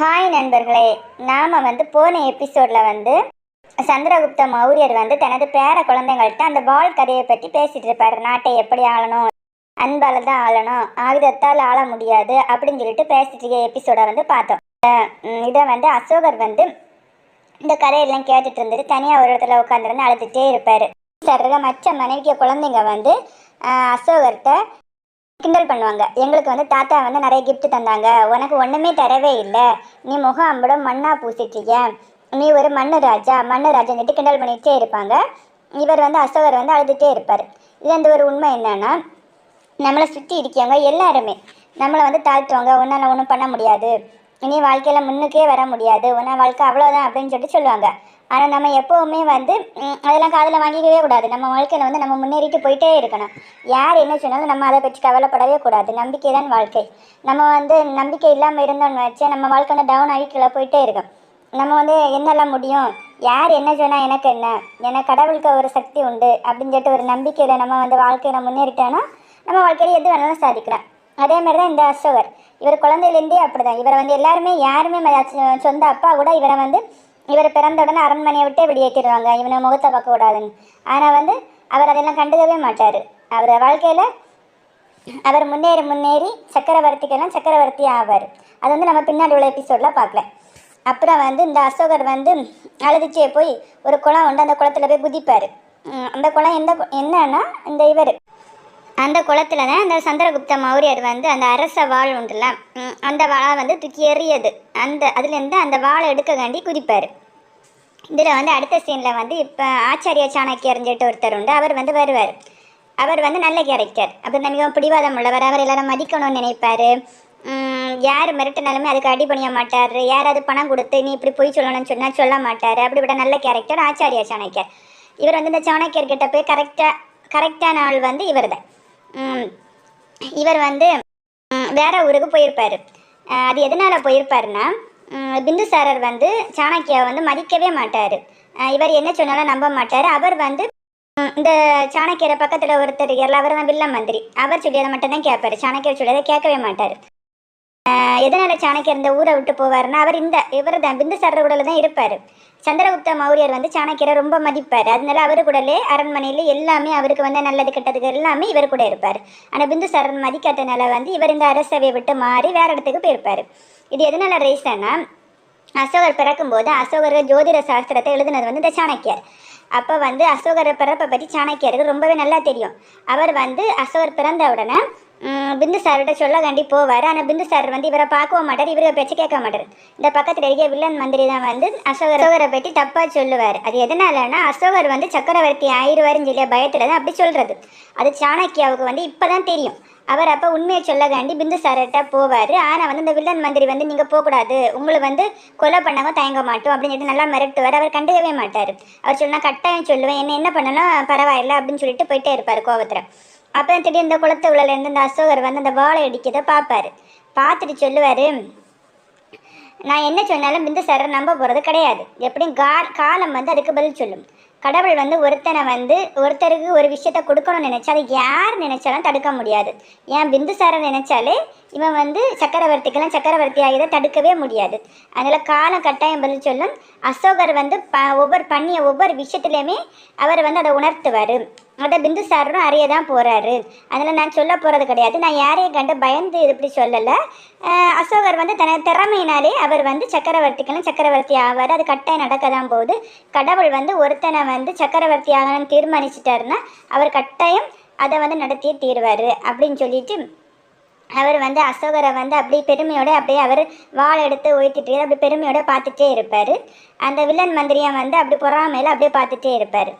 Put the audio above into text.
Hi நண்பர்களே. நாம் வந்து போன எபிசோடில் வந்து சந்திரகுப்த மௌரியர் வந்து தனது பேர குழந்தைங்கள்ட்ட அந்த வாள் கதையை பற்றி பேசிகிட்டு இருப்பார். நாட்டை எப்படி ஆளணும் அன்பால் தான் ஆளணும் ஆயுதத்தால் ஆள முடியாது அப்படின்னு சொல்லிட்டு பேசிட்டு இருக்க எபிசோடை வந்து பார்த்தோம். இதை வந்து அசோகர் வந்து இந்த கதையெல்லாம் கேட்டுட்டு இருந்துட்டு தனியாக ஒரு இடத்துல உட்காந்துருந்து அழுதுகிட்டே இருப்பார். சர்ற மற்ற மனைவிய குழந்தைங்க வந்து அசோகர்கிட்ட கிண்டல் பண்ணுவாங்க. எங்களுக்கு வந்து தாத்தா வந்து நிறைய கிஃப்ட் தந்தாங்க. உனக்கு ஒன்றுமே தரவே இல்லை. நீ முகம் அம்படம் மண்ணா பூசிட்டீங்க நீ ஒரு மண்ணு ராஜா. மண்ணு ராஜான்னு கிண்டல் பண்ணிகிட்டே இருப்பாங்க. இவர் வந்து அசோகர் வந்து அழுதுகிட்டே இருப்பார். இது அந்த ஒரு உண்மை என்னன்னா நம்மளை சுற்றி இருக்கவங்க எல்லாருமே நம்மளை வந்து தாழ்த்துவாங்க. ஒன்றால் ஒன்றும் பண்ண முடியாது. இனி வாழ்க்கையில் முன்னுக்கே வர முடியாது. உன வாழ்க்கை அவ்வளோதான் அப்படின்னு சொல்லிட்டு சொல்லுவாங்க. ஆனால் நம்ம எப்போவுமே வந்து அதெல்லாம் காதில் வாங்கிக்கவே கூடாது. நம்ம வாழ்க்கையில் வந்து நம்ம முன்னேறிட்டு போயிட்டே இருக்கணும். யார் என்ன சொன்னாலும் நம்ம அதை பற்றி கவலைப்படவே கூடாது. நம்பிக்கை தான் வாழ்க்கை. நம்ம வந்து நம்பிக்கை இல்லாமல் இருந்தோம்னு வச்சு நம்ம வாழ்க்கை வந்து டவுன் ஆகி கீழே போயிட்டே இருக்கும். நம்ம வந்து என்னெல்லாம் முடியும்? யார் என்ன சொன்னால் எனக்கு என்ன? எனக்கு கடவுளுக்கு ஒரு சக்தி உண்டு அப்படின்னு சொல்லிட்டு ஒரு நம்பிக்கையில் நம்ம வந்து வாழ்க்கையில் முன்னேறிட்டோன்னா நம்ம வாழ்க்கையில் எது வேணாலும் சாதிக்கலாம். அதே மாதிரி தான் இந்த அசோகர். இவர் குழந்தையிலேருந்தே அப்படி தான் இவரை வந்து எல்லாருமே யாருமே சொந்த அப்பா கூட இவரை வந்து இவர் பிறந்த உடனே அரண்மனையை விட்டே வெளியேற்றிடுவாங்க. இவனை முகத்தை பார்க்கக்கூடாதுன்னு ஆனால் வந்து அவர் அதெல்லாம் கண்டுக்கவே மாட்டார். அவர் வாழ்க்கையில் அவர் முன்னேறி முன்னேறி சக்கரவர்த்திக்கெல்லாம் சக்கரவர்த்தி ஆவார். அது வந்து நம்ம பின்னாடி உள்ள எபிசோடில் பார்க்கல. அப்புறம் வந்து இந்த அசோகர் வந்து அழுதுச்சே போய் ஒரு குளம் உண்டு. அந்த குளத்துல போய் குதிப்பார். அந்த குளம் எந்த என்னன்னா இந்த இவர். அந்த குளத்துல தான் அந்த சந்திரகுப்த மௌரியர் வந்து அந்த அரச வாள் உண்டுல அந்த வாழை வந்து தூக்கி எறியது. அந்த அதுலேருந்து அந்த வாளை எடுக்க வேண்டி குதிப்பார். இதில் வந்து அடுத்த சீனில் வந்து இப்போ ஆச்சாரிய சாணக்கியர்ஞ்சிட்டு ஒருத்தர் உண்டு. அவர் வந்து வருவார். அவர் வந்து நல்ல கேரக்டர் அப்படி மிகவும் பிடிவாதம் உள்ளவர். அவர் எல்லாரும் மதிக்கணும்னு நினைப்பார். யார் மிரட்டினாலுமே அதுக்கு அடிபணிய மாட்டார். யாராவது பணம் கொடுத்து நீ இப்படி பொய் சொல்லணும்னு சொன்னால் சொல்ல மாட்டார். அப்படிப்பட்ட நல்ல கேரக்டர் ஆச்சாரிய சாணக்கியர். இவர் வந்து இந்த சாணக்கியர்கிட்ட போய் கரெக்டாக கரெக்டான ஆள் வந்து இவர் தான் இவர் வந்து வேற ஊருக்கு போயிருப்பார். அது எதனால் போயிருப்பாருன்னா பிந்துசாரர் வந்து சாணக்கியாவை வந்து மதிக்கவே மாட்டார். இவர் என்ன சொன்னாலும் நம்ப மாட்டார். அவர் வந்து இந்த சாணக்கியரை பக்கத்தில் ஒருத்தர் இருக்கார்ல அவர் தான் வில்ல மந்திரி. அவர் சொல்லியதை மட்டும்தான் கேட்பார். சாணக்கியர் சொல்லியதை கேட்கவே மாட்டார். எதனால சாணக்கியர் இந்த ஊரை விட்டு போவாருன்னா அவர் இந்த இவர் தான் பிந்துசாரர் உடல தான் இருப்பார். சந்திரகுப்த மௌரியர் வந்து சாணக்கியரை ரொம்ப மதிப்பார். அதனால அவர் கூடலே அரண்மனையில் எல்லாமே அவருக்கு வந்து நல்லது கெட்டதுக்கு எல்லாமே இவர் கூட இருப்பார். ஆனால் பிந்துசாரர் மதிக்காதனால வந்து இவர் இந்த அரசவையை விட்டு மாறி வேற இடத்துக்கு போயிருப்பார். இது எதனால ரீசன்னா அசோகர் பிறக்கும்போது அசோகர் ஜோதிட சாஸ்திரத்தை எழுதுனது வந்து இந்த சாணக்கியர். அப்போ வந்து அசோகர் பிறப்பை பற்றி சாணக்கியருக்கு ரொம்பவே நல்லா தெரியும். அவர் வந்து அசோகர் பிறந்த உடனே பிந்து பிந்துசார்கிட்ட சொல்ல போவார். ஆனால் பிந்துசார் வந்து இவரை பார்க்கவும் மாட்டார் இவரை பேச்சு கேட்க மாட்டார். இந்த பக்கத்தில் இருக்க வில்லன் மந்திரி தான் வந்து அசோகர் அசோகரை பற்றி தப்பாக சொல்லுவார். அது எதனாலன்னா அசோகர் வந்து சக்கரவர்த்தி ஆயிடுவாருன்னு சொல்லி பயத்தில் தான் அப்படி சொல்கிறது அது சாணக்கியாவுக்கு வந்து இப்போ தான் தெரியும். அவர் அப்போ உண்மையை சொல்ல பிந்து பிந்துசார்கிட்ட போவார். ஆனால் வந்து இந்த வில்லன் மந்திரி வந்து நீங்கள் போகக்கூடாது. உங்களை வந்து கொலை பண்ணாங்க தயங்க மாட்டோம். அப்படின்னு சொல்லிட்டு நல்லா மிரட்டுவார். அவர் கண்டுக்கவே மாட்டார். அவர் சொன்னால் கட்டாயம் சொல்லுவேன். என்ன என்ன பண்ணலாம்? பரவாயில்ல. அப்படின்னு சொல்லிட்டு போயிட்டே இருப்பார் கோவத்தில். அப்போ திடீர் இந்த குளத்து இருந்து இந்த அசோகர் வந்து அந்த வாழை அடிக்கிறத பார்ப்பார் பார்த்துட்டு சொல்லுவார் நான் என்ன சொன்னாலும் பிந்துசாரர் நம்ப போகிறது கிடையாது. எப்படியும் கா காலம் வந்து அதுக்கு பதில் சொல்லும். கடவுள் வந்து ஒருத்தனை வந்து ஒருத்தருக்கு ஒரு விஷயத்த கொடுக்கணும்னு நினச்சா அதை யார் நினச்சாலும் தடுக்க முடியாது. ஏன் பிந்துசாரர் நினச்சாலே இவன் வந்து சக்கரவர்த்திக்கெல்லாம் சக்கரவர்த்தி ஆகியதை தடுக்கவே முடியாது. அதனால் காலம் கட்டாயம் பதில் சொல்லும். அசோகர் வந்து ப ஒவ்வொரு பண்ணிய ஒவ்வொரு விஷயத்துலையுமே அவர் வந்து அதை உணர்த்துவார். அதை பிந்துசாரரும் அறிய தான் போகிறாரு அதனால் நான் சொல்ல போகிறது கிடையாது. நான் யாரையும் கண்டு பயந்து இப்படி சொல்லலை. அசோகர் வந்து தன திறமையினாலே அவர் வந்து சக்கரவர்த்திக்கெல்லாம் சக்கரவர்த்தி ஆவார். அது கட்டாயம் நடக்க தான் போகுது. கடவுள் வந்து ஒருத்தனை வந்து சக்கரவர்த்தி ஆகணும்னு தீர்மானிச்சிட்டாருன்னா அவர் கட்டாயம் அதை வந்து நடத்தியே தீருவார் அப்படின்னு சொல்லிட்டு அவர் வந்து அசோகரை வந்து அப்படியே பெருமையோட அப்படியே அவர் வாள் எடுத்து உயர்த்திட்டு அப்படி பெருமையோட பார்த்துட்டே இருப்பார். அந்த வில்லன் மந்திரியை வந்து அப்படி பொறாமையில் அப்படியே பார்த்துட்டே இருப்பார்.